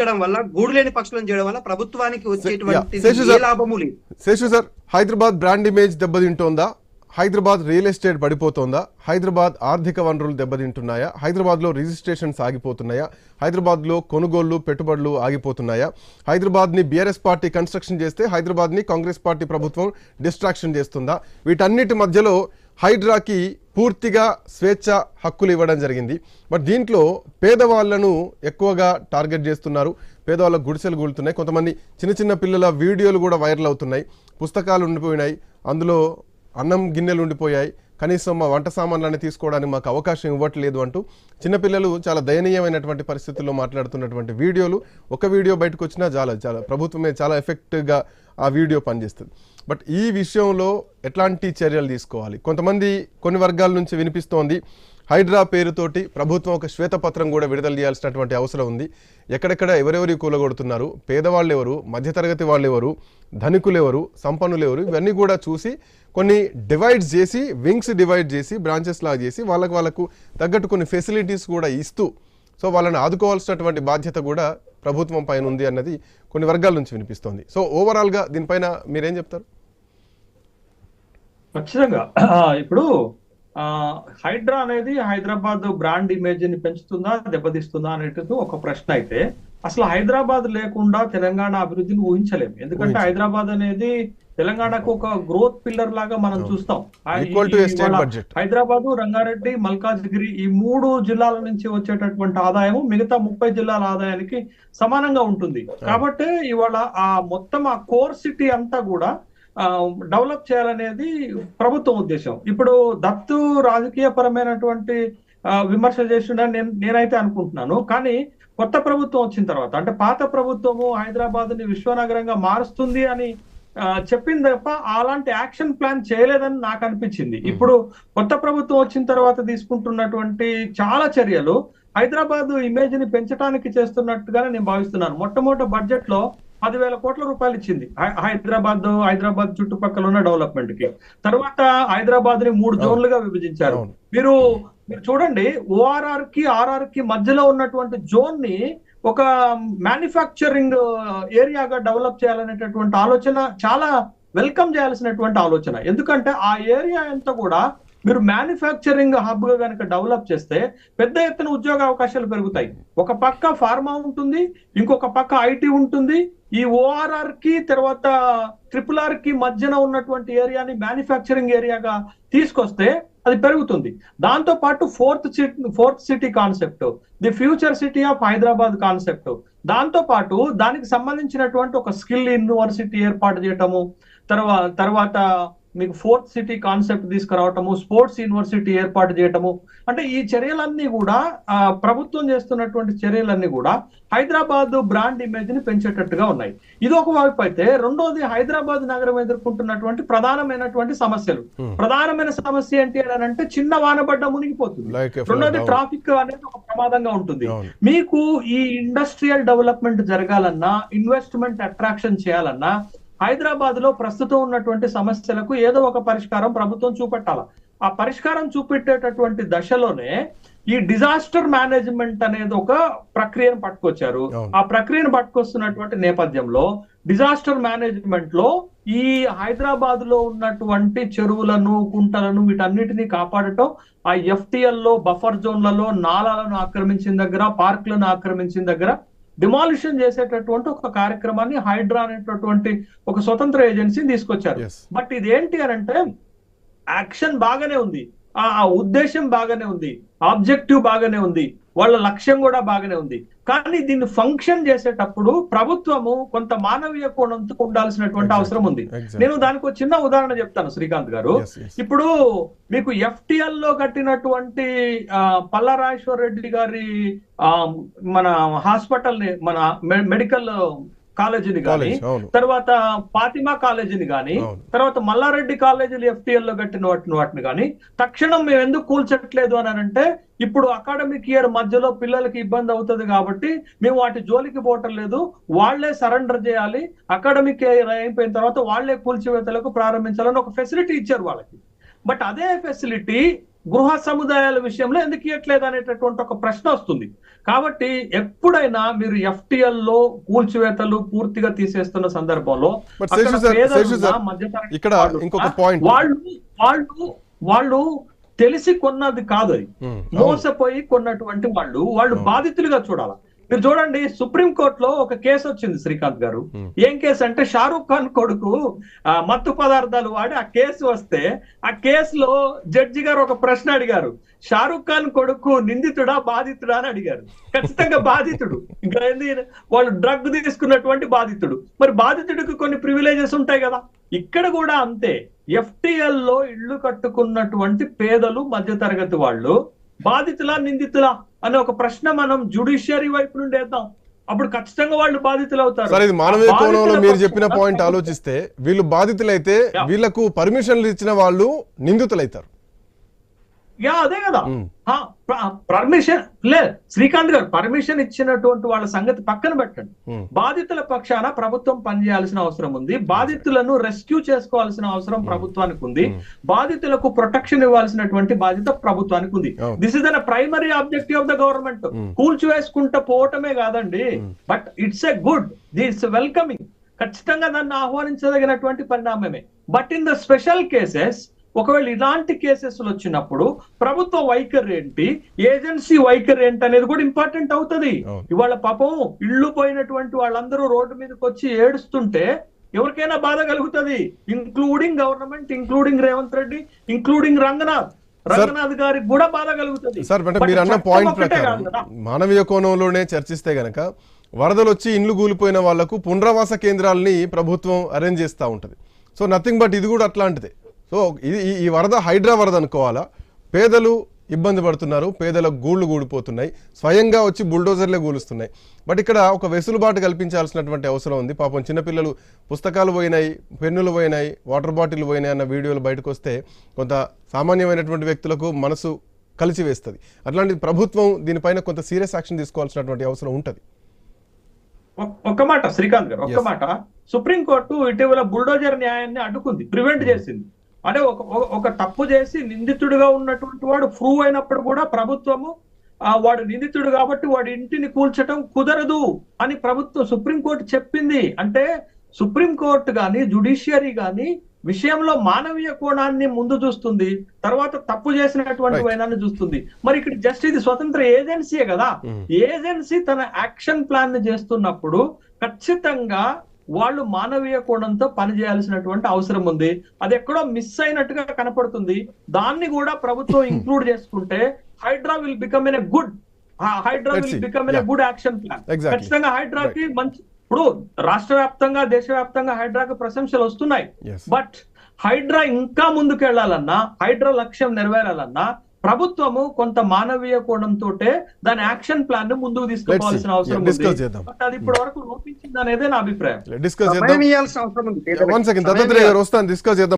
చేయడం వల్ల గూడు లేని పక్షులను చేయడం వల్ల ప్రభుత్వానికి వచ్చేటువంటి. లాభము లేదు. Seshu sir Hyderabad brand image దెబ్బతింటోందా? Hyderabad real estate పడిపోతోందా? హైదరాబాద్ ఆర్థిక వనరులు దెబ్బతింటున్నాయా? హైదరాబాద్లో రిజిస్ట్రేషన్స్ ఆగిపోతున్నాయా? హైదరాబాద్లో కొనుగోళ్ళు పెట్టుబడులు ఆగిపోతున్నాయా? హైదరాబాద్ని బీఆర్ఎస్ పార్టీ కన్స్ట్రక్షన్ చేస్తే హైదరాబాద్ని కాంగ్రెస్ పార్టీ ప్రభుత్వం డిస్ట్రాక్షన్ చేస్తుందా? వీటన్నిటి మధ్యలో హైడ్రాకి పూర్తిగా స్వేచ్ఛ హక్కులు ఇవ్వడం జరిగింది. బట్ దీంట్లో పేదవాళ్ళను ఎక్కువగా టార్గెట్ చేస్తున్నారు. పేదవాళ్ళ గుడిసెలు కూలుతున్నాయి. కొంతమంది చిన్న చిన్న పిల్లల వీడియోలు కూడా వైరల్ అవుతున్నాయి. పుస్తకాలు ఉండిపోయినాయి. అందులో అన్నం గిన్నెలు ఉండిపోయాయి. కనీసం మా వంట సామాన్లన్నీ తీసుకోవడానికి మాకు అవకాశం ఇవ్వట్లేదు అంటూ చిన్నపిల్లలు చాలా దయనీయమైనటువంటి పరిస్థితుల్లో మాట్లాడుతున్నటువంటి వీడియోలు. ఒక వీడియో బయటకు వచ్చినా చాలా చాలా ప్రభుత్వమే చాలా ఎఫెక్ట్గా ఆ వీడియో పనిచేస్తుంది. బట్ ఈ విషయంలో ఎట్లాంటి చర్యలు తీసుకోవాలి? కొంతమంది కొన్ని వర్గాల నుంచి వినిపిస్తోంది హైడ్రా పేరుతోటి ప్రభుత్వం ఒక శ్వేతపత్రం కూడా విడుదల చేయాల్సినటువంటి అవసరం ఉంది. ఎక్కడెక్కడ ఎవరెవరు కూలగొడుతున్నారు? పేదవాళ్ళు ఎవరు మధ్యతరగతి వాళ్ళు ఎవరు ధనికులు ఎవరు సంపన్నులు ఎవరు ఇవన్నీ కూడా చూసి కొన్ని డివైడ్స్ చేసి వింగ్స్ డివైడ్ చేసి బ్రాంచెస్ లాగా చేసి వాళ్ళకు వాళ్ళకు తగ్గట్టు కొన్ని ఫెసిలిటీస్ కూడా ఇస్తూ సో వాళ్ళని ఆదుకోవాల్సినటువంటి బాధ్యత కూడా ప్రభుత్వం పైన ఉంది అన్నది కొన్ని వర్గాల నుంచి వినిపిస్తోంది. సో ఓవరాల్గా దీనిపైన మీరేం చెప్తారు? ఖచ్చితంగా. ఇప్పుడు హైడ్రా అనేది హైదరాబాద్ బ్రాండ్ ఇమేజ్ని పెంచుతుందా దెబ్బతీస్తుందా అనేటిది ఒక ప్రశ్న అయితే అసలు హైదరాబాద్ లేకుండా తెలంగాణ అభివృద్ధిని ఊహించలేము. ఎందుకంటే. హైదరాబాద్ అనేది తెలంగాణకు ఒక గ్రోత్ పిల్లర్ లాగా మనం చూస్తాం. హైదరాబాద్ రంగారెడ్డి మల్కాజ్గిరి ఈ మూడు జిల్లాల నుంచి వచ్చేటటువంటి ఆదాయం మిగతా ముప్పై జిల్లాల ఆదాయానికి సమానంగా ఉంటుంది. కాబట్టి ఇవాళ ఆ మొత్తం ఆ కోర్ సిటీ అంతా కూడా డెవలప్ చేయాలనేది ప్రభుత్వం ఉద్దేశం. ఇప్పుడు దత్తు రాజకీయ పరమైనటువంటి ఆ, విమర్శ చేసిండని నేను నేనైతే అనుకుంటున్నాను. కానీ కొత్త ప్రభుత్వం వచ్చిన తర్వాత అంటే పాత ప్రభుత్వము హైదరాబాద్ని విశ్వనగరంగా మారుస్తుంది అని చెప్పింది తప్ప అలాంటి యాక్షన్ ప్లాన్ చేయలేదని నాకు అనిపించింది. ఇప్పుడు కొత్త ప్రభుత్వం వచ్చిన తర్వాత తీసుకుంటున్నటువంటి చాలా చర్యలు హైదరాబాద్ ఇమేజ్ని పెంచడానికి చేస్తున్నట్టుగానే నేను భావిస్తున్నాను. మొట్టమొదటి బడ్జెట్లో పదివేల కోట్ల రూపాయలు ఇచ్చింది. హైదరాబాద్ హైదరాబాద్ చుట్టుపక్కల ఉన్న డెవలప్మెంట్కి. తర్వాత హైదరాబాద్ని మూడు జోన్లుగా విభజించారు. మీరు మీరు చూడండి ఓఆర్ఆర్కి ఆర్ఆర్కి మధ్యలో ఉన్నటువంటి జోన్ని ఒక మ్యానుఫ్యాక్చరింగ్ ఏరియాగా డెవలప్ చేయాలనేటటువంటి ఆలోచన చాలా వెల్కమ్ చేయాల్సినటువంటి ఆలోచన. ఎందుకంటే ఆ ఏరియా అంతా కూడా మీరు మ్యానుఫ్యాక్చరింగ్ హబ్గా కనుక డెవలప్ చేస్తే పెద్ద ఎత్తున ఉద్యోగ అవకాశాలు పెరుగుతాయి. ఒక పక్క ఫార్మా ఉంటుంది ఇంకొక పక్క ఐటీ ఉంటుంది ఈ ఓఆర్ఆర్కి తర్వాత ట్రిపుల్ ఆర్కి మధ్యన ఉన్నటువంటి ఏరియాని మ్యానుఫ్యాక్చరింగ్ ఏరియాగా తీసుకొస్తే అది పెరుగుతుంది. దాంతో పాటు fourth city fourth city concept the future city of Hyderabad concept దాంతో పాటు దానికి సంబంధించినటువంటి ఒక స్కిల్ యూనివర్సిటీ ఏర్పాటు చేయటము తర్వాత తర్వాత మీకు ఫోర్త్ సిటీ కాన్సెప్ట్ తీసుకురావటము స్పోర్ట్స్ యూనివర్సిటీ ఏర్పాటు చేయటము అంటే ఈ చర్యలన్నీ కూడా ఆ, ప్రభుత్వం చేస్తున్నటువంటి చర్యలన్నీ కూడా హైదరాబాద్ బ్రాండ్ ఇమేజ్ని పెంచేటట్టుగా ఉన్నాయి. ఇది ఒక వైపు అయితే రెండోది హైదరాబాద్ నగరం ఎదుర్కొంటున్నటువంటి ప్రధానమైనటువంటి సమస్యలు. Hmm. ప్రధానమైన సమస్య ఏంటి అని అంటే చిన్న వానబడ్డ మునిగిపోతుంది. రెండోది ట్రాఫిక్ అనేది ఒక ప్రమాదంగా ఉంటుంది. మీకు ఈ ఇండస్ట్రియల్ డెవలప్మెంట్ జరగాలన్నా ఇన్వెస్ట్మెంట్ అట్రాక్షన్ చేయాలన్నా హైదరాబాద్లో ప్రస్తుతం ఉన్నటువంటి సమస్యలకు ఏదో ఒక పరిష్కారం ప్రభుత్వం చూపెట్టాల ఆ పరిష్కారం చూపెట్టేటటువంటి దశలోనే ఈ డిజాస్టర్ మేనేజ్మెంట్ అనేది ఒక ప్రక్రియను పట్టుకొచ్చారు. ఆ ప్రక్రియను పట్టుకొస్తున్నటువంటి నేపథ్యంలో డిజాస్టర్ మేనేజ్మెంట్లో ఈ హైదరాబాద్లో ఉన్నటువంటి చెరువులను కుంటలను వీటన్నిటిని కాపాడటం ఆ ఎఫ్టిఎల్లో బఫర్ జోన్లలో నాలాలను ఆక్రమించిన దగ్గర పార్కులను ఆక్రమించిన దగ్గర డిమాలిషన్ చేసేటటువంటి ఒక కార్యక్రమాన్ని హైడ్రా అనేటటువంటి ఒక స్వతంత్ర ఏజెన్సీని తీసుకొచ్చారు. బట్ ఇదేంటి అని అంటే యాక్షన్ బాగానే ఉంది. ఆ ఉద్దేశం బాగానే ఉంది. ఆబ్జెక్టివ్ బాగానే ఉంది. వాళ్ళ లక్ష్యం కూడా బాగానే ఉంది. కానీ దీన్ని ఫంక్షన్ చేసేటప్పుడు ప్రభుత్వము కొంత మానవీయ కోణంతో ఉండాల్సినటువంటి అవసరం ఉంది. నేను దానికి ఒక చిన్న ఉదాహరణ చెప్తాను శ్రీకాంత్ గారు. ఇప్పుడు మీకు ఎఫ్టిఎల్లో కట్టినటువంటి పల్లారాజేశ్వర రెడ్డి గారి మన హాస్పిటల్ని మన మెడికల్ కాలేజీని కానీ తర్వాత ఫాతిమా కాలేజీని కానీ తర్వాత మల్లారెడ్డి కాలేజీలు ఎఫ్టిఎల్లో కట్టిన వాటిని వాటిని కానీ తక్షణం మేము ఎందుకు కూల్చట్లేదు అని అంటే ఇప్పుడు అకాడమిక్ ఇయర్ మధ్యలో పిల్లలకి ఇబ్బంది అవుతుంది కాబట్టి మేము వాటి జోలికి పోవటం లేదు. వాళ్ళే సరెండర్ చేయాలి. అకాడమిక్ ఇయర్ అయిపోయిన తర్వాత వాళ్ళే కూల్చివేతలకు ప్రారంభించాలని ఒక ఫెసిలిటీ ఇచ్చారు వాళ్ళకి. బట్ అదే ఫెసిలిటీ గృహ సముదాయాల విషయంలో ఎందుకు ఇవ్వట్లేదు అనేటటువంటి ఒక ప్రశ్న వస్తుంది కాబట్టి ఎప్పుడైనా మీరు ఎఫ్టిఎల్లో కూల్చివేతలు పూర్తిగా తీసేస్తున్న సందర్భంలో ఇక్కడ వాళ్ళు ఇంకొక point. వాళ్ళు వాళ్ళు వాళ్ళు తెలిసి కొన్నది కాదు అది అవును. మోసపోయి కొన్నటువంటి వాళ్ళు వాళ్ళు బాధితులుగా చూడాలి మీరు చూడండి సుప్రీం కోర్టులో ఒక కేసు వచ్చింది శ్రీకాంత్ గారు. Hmm. ఏం కేసు అంటే షారూక్ ఖాన్ కొడుకు మత్తు పదార్థాలు వాడి ఆ కేసు వస్తే ఆ కేసులో జడ్జి గారు ఒక ప్రశ్న అడిగారు. షారూక్ ఖాన్ కొడుకు నిందితుడా బాధితుడా అని అడిగారు. ఖచ్చితంగా బాధితుడు. ఇంకా ఏంది? వాళ్ళు డ్రగ్ తీసుకున్నటువంటి బాధితుడు. మరి బాధితుడికి కొన్ని ప్రివిలేజెస్ ఉంటాయి కదా. ఇక్కడ కూడా అంతే. ఎఫ్టిఎల్లో ఇళ్ళు కట్టుకున్నటువంటి పేదలు మధ్యతరగతి వాళ్ళు బాధితులా నిందితులా? అనే ఒక ప్రశ్న మనం జుడిషియరీ వైపు నుండి వేద్దాం. అప్పుడు ఖచ్చితంగా వాళ్ళు బాధితులు అవుతారు. సరే ఇది మానవీయ కోణంలో మీరు చెప్పిన పాయింట్ ఆలోచిస్తే వీళ్ళు బాధితులైతే. వీళ్ళకు పర్మిషన్లు ఇచ్చిన వాళ్ళు నిందితులైతారు. యా అదే కదా. పర్మిషన్ లే శ్రీకాంత్ గారు పర్మిషన్ ఇచ్చినటువంటి వాళ్ళ సంగతి పక్కన పెట్టండి. బాధితుల పక్షాన ప్రభుత్వం పనిచేయాల్సిన అవసరం ఉంది. బాధితులను రెస్క్యూ చేసుకోవాల్సిన అవసరం ప్రభుత్వానికి ఉంది. బాధితులకు ప్రొటెక్షన్ ఇవ్వాల్సినటువంటి బాధ్యత ప్రభుత్వానికి ఉంది. This is an primary objective of the government కూల్చివేసుకుంటూ పోవటమే కాదండి. But it's a good this welcoming ఖచ్చితంగా దాన్ని ఆహ్వానించదగినటువంటి పరిణామమే. But in the special cases ఒకవేళ ఇలాంటి కేసెస్ వచ్చినప్పుడు ప్రభుత్వ వైఖరి ఏంటి? ఏజెన్సీ వైఖరి ఏంటి అనేది కూడా ఇంపార్టెంట్ అవుతుంది. ఇవాళ పాపం ఇళ్ళు పోయినటువంటి వాళ్ళందరూ రోడ్డు మీదకి వచ్చి ఏడుస్తుంటే ఎవరికైనా బాధ కలుగుతుంది. Including government including Revanth Reddy including Ranganath. Ranganath గారికి కూడా బాధ కలుగుతుంది. సార్ అంటే మీరు అన్న పాయింట్ ప్రకారం. మానవీయ కోణంలోనే చర్చిస్తే గనక వరదలు వచ్చి ఇండ్లు కూలిపోయిన వాళ్ళకు పునరావాస కేంద్రాలని ప్రభుత్వం అరేంజ్ చేస్తూ ఉంటుంది. సో నథింగ్ బట్ ఇది కూడా అట్లాంటిదే. సో ఇది ఈ- ఈ వరద హైడ్రా వరద అనుకోవాలా? పేదలు ఇబ్బంది పడుతున్నారు పేదల గూళ్ళు కూడిపోతున్నాయి స్వయంగా వచ్చి బుల్డోజర్లే కూలుస్తున్నాయి బట్ ఇక్కడ ఒక వెసులుబాటు కల్పించాల్సినటువంటి అవసరం ఉంది. పాపం చిన్నపిల్లలు పుస్తకాలు పోయినాయి పెన్నులు పోయినాయి వాటర్ బాటిల్ పోయినాయి అన్న వీడియోలు బయటకు వస్తే కొంత సామాన్యమైనటువంటి వ్యక్తులకు మనసు కలిసి వేస్తుంది. అట్లాంటి ప్రభుత్వం దీనిపైన కొంత సీరియస్ యాక్షన్ తీసుకోవాల్సినటువంటి అవసరం ఉంటుంది. ఒక్- ఒక్క మాట శ్రీకాంత్ గారు ఒక్క. మాట. సుప్రీం కోర్టు ఇటీవల బుల్డోజర్ న్యాయాన్ని అడ్డుకుంది ప్రివెంట్ చేసింది. అంటే ఒక ఒక- తప్పు చేసి నిందితుడిగా ఉన్నటువంటి వాడు ప్రూవ్ అయినప్పుడు కూడా ప్రభుత్వము వాడు నిందితుడు కాబట్టి వాడి ఇంటిని కూల్చటం కుదరదు అని ప్రభుత్వం సుప్రీం కోర్టు చెప్పింది అంటే సుప్రీం కోర్టు గాని జుడిషియరీ గాని విషయంలో మానవీయ కోణాన్ని ముందు చూస్తుంది తర్వాత తప్పు చేసినటువంటి. వైనాన్ని చూస్తుంది మరి ఇక్కడ జస్ట్ ఇది స్వతంత్ర ఏజెన్సీయే కదా Mm. ఏజెన్సీ తన యాక్షన్ ప్లాన్ని చేస్తున్నప్పుడు ఖచ్చితంగా వాళ్ళు మానవీయ కోణంతో పనిచేయాల్సినటువంటి అవసరం ఉంది అది ఎక్కడో మిస్ అయినట్టుగా కనపడుతుంది దాన్ని కూడా ప్రభుత్వం ఇంక్లూడ్ చేసుకుంటే HYDRAA will become an good HYDRAA will. Become an Yeah. Good action plan. ఖచ్చితంగా హైడ్రాకి మంచి ఇప్పుడు రాష్ట్ర వ్యాప్తంగా దేశవ్యాప్తంగా హైడ్రాకి ప్రశంసలు వస్తున్నాయి. బట్ హైడ్రా ఇంకా ముందుకు వెళ్ళాలన్నా హైడ్రా లక్ష్యం నెరవేరాలన్నా ప్రభుత్వము కొంత మానవీయ కోణంతో దాని యాక్షన్ ప్లాన్ను ముందుకు తీసుకుపోవాల్సిన అవసరం ఉంది. చేద్దాం. బట్ అది ఇప్పటి వరకు లోపించింది అనేదే నా అభిప్రాయం. డిస్కస్ చేద్దాం. అవసరం ఉంది. వస్తాను. డిస్కస్ చేద్దాం.